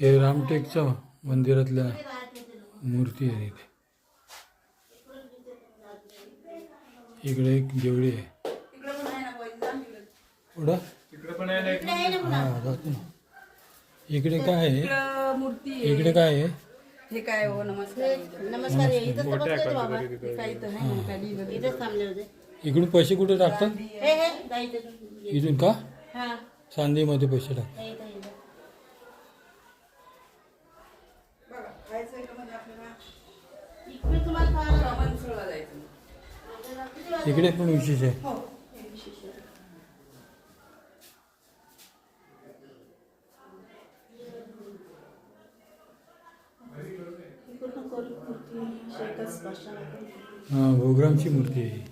हे रामटेकच्या मंदिरातल्या मूर्ती आहे इथे. इकडे एक देवळी आहे. पुढं? हा जातो. ना इकडे काय आहे? इकडं मूर्ती आहे. इकडे काय आहे? हे काय हो नमस्कार. नमस्कार हे इथंच तर बसले होते बाबा. हे काय इथं आहे? ना, काय लिहिलं ते. इथेच थांबले होते. इकडून पैसे कुठे टाकतात? हे हे इथून का? हा. चांदीमध्ये पैसे टाकतात हे इथं, इथं. बघा, खायचं इकडं म्हणजे आपल्याला? इकडे तुम्हाला खायला कमानसोळला जायचं इकडे पण विशेष आहे. हो. इकडनं करू मूर्ती शेकच स्पर्श हा भोगरामची मूर्ती आहे.